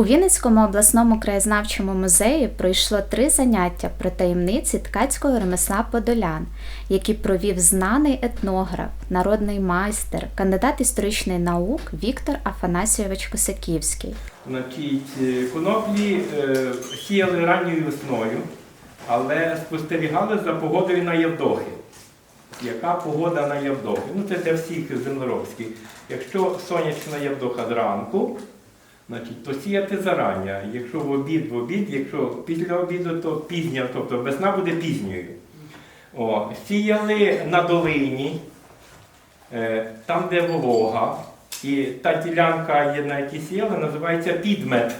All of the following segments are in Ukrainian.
У Вінницькому обласному краєзнавчому музеї пройшло три заняття про таємниці ткацького ремесла Подолян, які провів знаний етнограф, народний майстер, кандидат історичних наук Віктор Афанасійович Косаківський. Значить, е, коноплі е, сіяли ранньою весною, але спостерігали за погодою на Євдохи. Яка погода на Євдохи? Ну це для всіх землеробських. Якщо сонячна Євдоха зранку, значить, то сіяти зарання. Якщо в обід, в обід, якщо після обіду, то пізня, тобто весна буде пізньою. О, сіяли на долині, е, там, де волога. І та ділянка, на якій сіяли, називається підмет.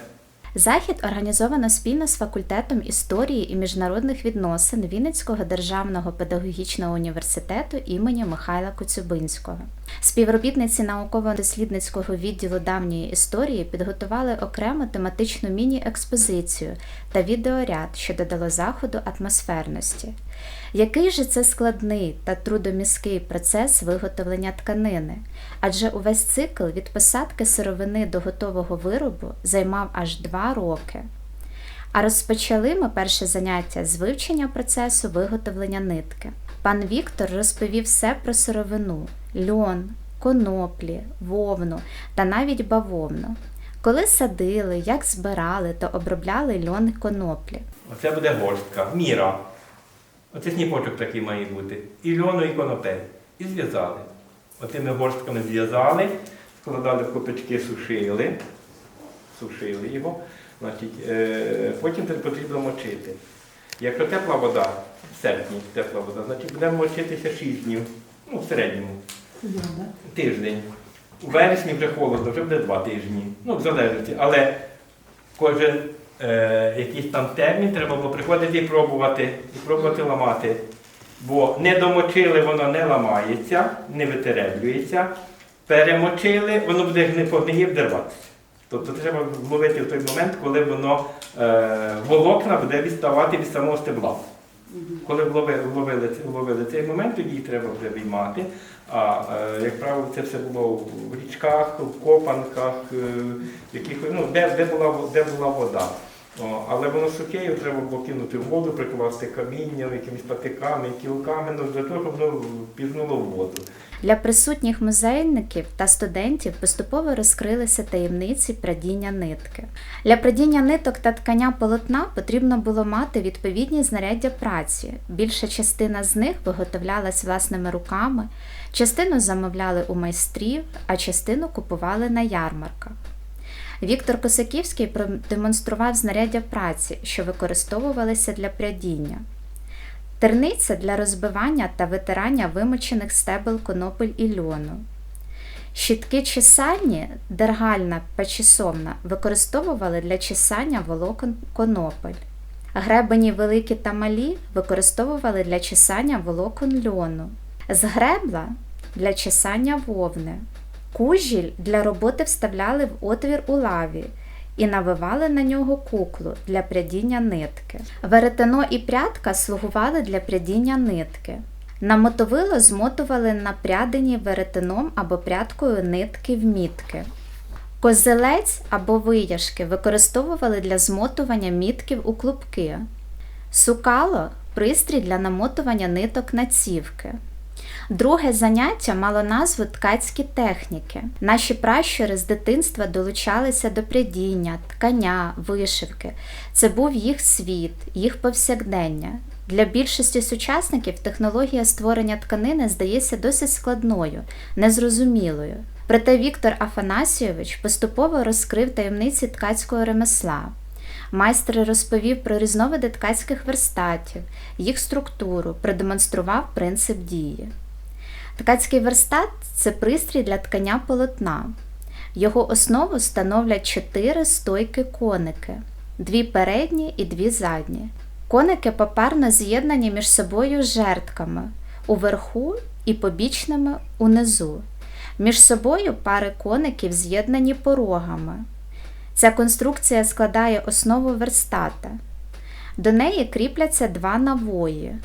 Захід організовано спільно з факультетом історії і міжнародних відносин Вінницького державного педагогічного університету імені Михайла Коцюбинського. Співробітниці науково-дослідницького відділу давньої історії підготували окрему тематичну міні-експозицію та відеоряд, що додало заходу атмосферності. Який же це складний та трудоміський процес виготовлення тканини? Адже увесь цикл від посадки сировини до готового виробу займав аж два роки. А розпочали ми перше заняття з вивчення процесу виготовлення нитки. Пан Віктор розповів все про сировину, льон, коноплі, вовну та навіть бавовну. Коли садили, як збирали та обробляли льон і коноплі. Оце буде горстка, міра. Оце сніпочок такий має бути. І льону, і конопель. І зв'язали. Отими горстками зв'язали, складали в копички, сушили, сушили його. Значить, е, потім потрібно мочити. Якщо тепла вода, в серпні тепла вода, значить будемо мочитися 6 днів, ну в середньому, тиждень. У вересні вже холодно, вже буде 2 тижні. Ну, в залежності. Але кожен е, якийсь там термін треба було приходити і пробувати, і пробувати ламати. Бо не домочили, воно не ламається, не витереблюється. Перемочили, воно буде гни погниє вдерватися. Тобто треба вловити в той момент, коли воно е, волокна буде відставати від самого стебла. Коли вловили, вловили, цей момент, тоді треба вже виймати. А е, як правило, це все було в річках, в копанках, е, в якихось, ну, де, де, була, де була вода. О, але воно сухе, його треба було кинути в воду, прикласти камінням, якимись патиками, кілками, ну, для того, щоб воно пірнуло в воду. Для присутніх музейників та студентів поступово розкрилися таємниці прадіння нитки. Для прадіння ниток та ткання полотна потрібно було мати відповідні знаряддя праці. Більша частина з них виготовлялась власними руками, частину замовляли у майстрів, а частину купували на ярмарках. Віктор Косаківський продемонстрував знаряддя праці, що використовувалися для прядіння. Терниця для розбивання та витирання вимочених стебел конопель і льону. Щітки чесальні, дергальна печісовна, використовували для чесання волокон конопель. Гребені великі та малі використовували для чесання волокон льону. З гребла для чесання вовни. Кужіль для роботи вставляли в отвір у лаві і навивали на нього куклу для прядіння нитки. Веретено і прядка слугували для прядіння нитки. На мотовило змотували напрядені веретеном або прядкою нитки в мітки. Козелець або вияшки використовували для змотування мітків у клубки. Сукало пристрій для намотування ниток на цівки. Друге заняття мало назву ткацькі техніки. Наші пращури з дитинства долучалися до прядіння, ткання, вишивки. Це був їх світ, їх повсякдення. Для більшості сучасників технологія створення тканини здається досить складною, незрозумілою. Проте Віктор Афанасійович поступово розкрив таємниці ткацького ремесла. Майстер розповів про різновиди ткацьких верстатів, їх структуру, продемонстрував принцип дії. Ткацький верстат це пристрій для ткання полотна. Його основу становлять чотири стойки коники, дві передні і дві задні. Коники попарно з'єднані між собою жертками уверху і побічними унизу. Між собою пари коників з'єднані порогами. Ця конструкція складає основу верстата. До неї кріпляться два навої.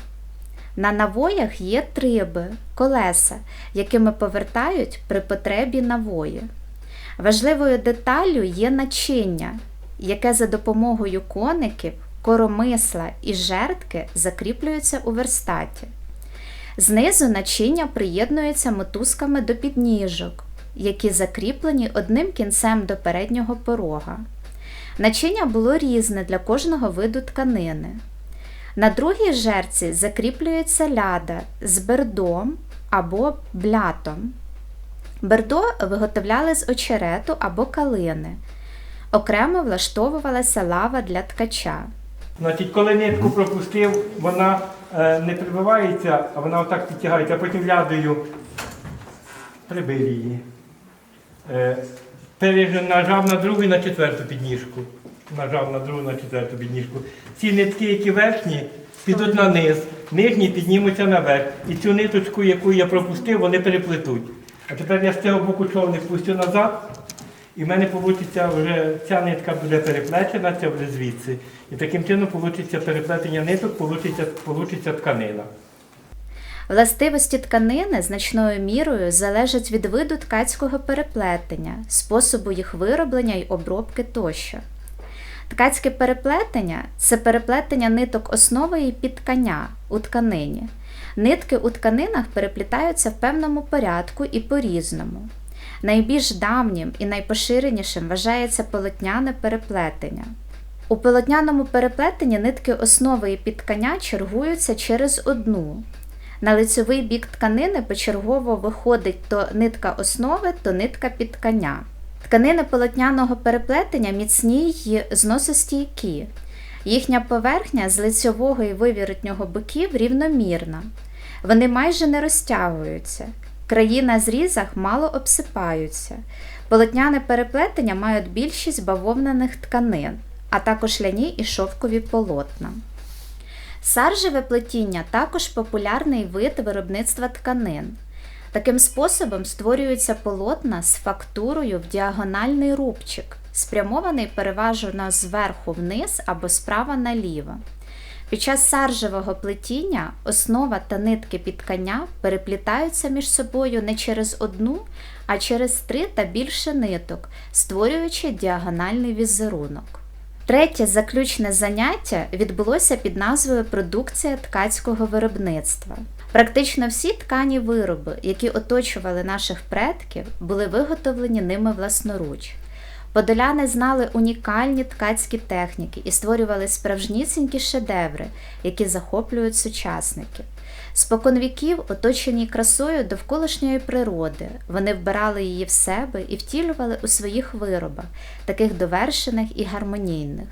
На навоях є триби, колеса, якими повертають при потребі навої. Важливою деталлю є начиння, яке за допомогою коників, коромисла і жертки закріплюється у верстаті. Знизу начиння приєднується мотузками до підніжок, які закріплені одним кінцем до переднього порога. Начиння було різне для кожного виду тканини. На другій жерці закріплюється ляда з бердом або блятом. Бердо виготовляли з очерету або калини. Окремо влаштовувалася лава для ткача. Значить, коли нитку пропустив, вона е, не прибивається, а вона отак підтягається, а потім лядою прибив її. Е, нажав на другу і на четверту підніжку. Нажав на другу, на четверту підніжку. Ці нитки, які верхні, підуть на низ, нижні піднімуться наверх. І цю ниточку, яку я пропустив, вони переплетуть. А тепер я з цього боку човник пустю назад, і в мене вийде вже ця нитка буде переплетена, ця буде звідси. І таким чином вийде переплетення ниток, вийде тканина. Властивості тканини значною мірою залежать від виду ткацького переплетення, способу їх вироблення й обробки тощо. Ткацьке переплетення це переплетення ниток основи і підткання у тканині. Нитки у тканинах переплітаються в певному порядку і по-різному. Найбільш давнім і найпоширенішим вважається полотняне переплетення. У полотняному переплетенні нитки основи і підткання чергуються через одну. На лицьовий бік тканини почергово виходить то нитка основи, то нитка підткання. Тканини полотняного переплетення міцні й зносостійкі. Їхня поверхня з лицьового і вивіротнього боків рівномірна. Вони майже не розтягуються. Краї на зрізах мало обсипаються. Полотняне переплетення мають більшість бавовняних тканин, а також ляні і шовкові полотна. Саржеве плетіння також популярний вид виробництва тканин. Таким способом створюються полотна з фактурою в діагональний рубчик, спрямований переважно зверху вниз або справа наліво. Під час саржевого плетіння основа та нитки підкання переплітаються між собою не через одну, а через три та більше ниток, створюючи діагональний візерунок. Третє заключне заняття відбулося під назвою Продукція ткацького виробництва. Практично всі ткані вироби, які оточували наших предків, були виготовлені ними власноруч. Подоляни знали унікальні ткацькі техніки і створювали справжнісінькі шедеври, які захоплюють сучасників. Споконвіків, оточені красою довколишньої природи, вони вбирали її в себе і втілювали у своїх виробах, таких довершених і гармонійних.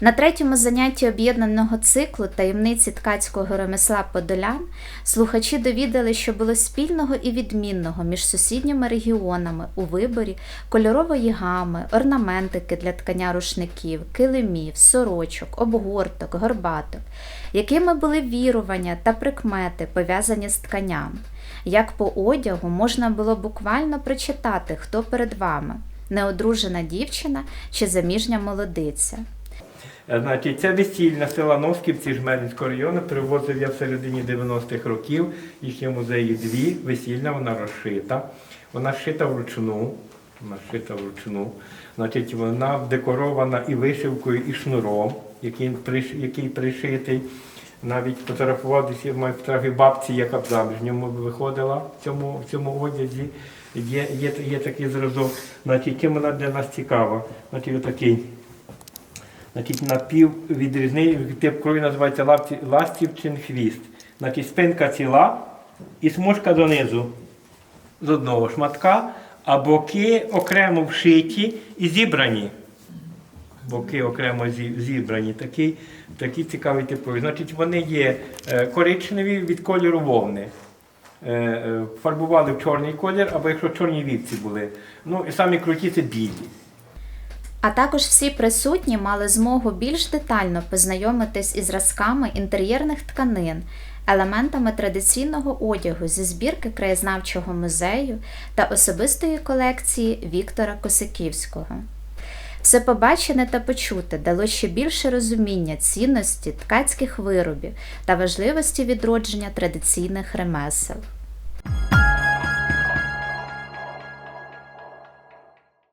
На третьому занятті об'єднаного циклу таємниці ткацького ремесла Подолян слухачі довідали, що було спільного і відмінного між сусідніми регіонами у виборі кольорової гами, орнаментики для ткання рушників, килимів, сорочок, обгорток, горбаток, якими були вірування та прикмети, пов'язані з тканням. Як по одягу можна було буквально прочитати, хто перед вами неодружена дівчина чи заміжня молодиця. Значить, це весільна села Носківці Жмеринського району. Привозив я в середині 90-х років. Їхнє музеї дві. Весільна, вона розшита. Вона шита вручну. Вона шита вручну. Значить, вона декорована і вишивкою, і шнуром, який, який пришитий. Навіть фотографував десь я маю фотографію бабці, яка в заміжньому виходила в цьому, в цьому одязі. Є, є, є такий зразок. Значить, чим вона для нас цікава? Значить, отакий. Значить, напів відрізний тип крові називається ластівчин хвіст. Значить, спинка ціла і смужка донизу з одного шматка, а боки окремо вшиті і зібрані. Боки окремо зібрані. Такий, такий цікавий типовий. Значить, вони є е, коричневі від кольору вовни. Е, е, Фарбували в чорний колір, або якщо чорні вівці були. Ну і самі круті це білі. А також всі присутні мали змогу більш детально познайомитись із зразками інтер'єрних тканин, елементами традиційного одягу зі збірки краєзнавчого музею та особистої колекції Віктора Косаківського. Все побачене та почуте дало ще більше розуміння цінності ткацьких виробів та важливості відродження традиційних ремесел.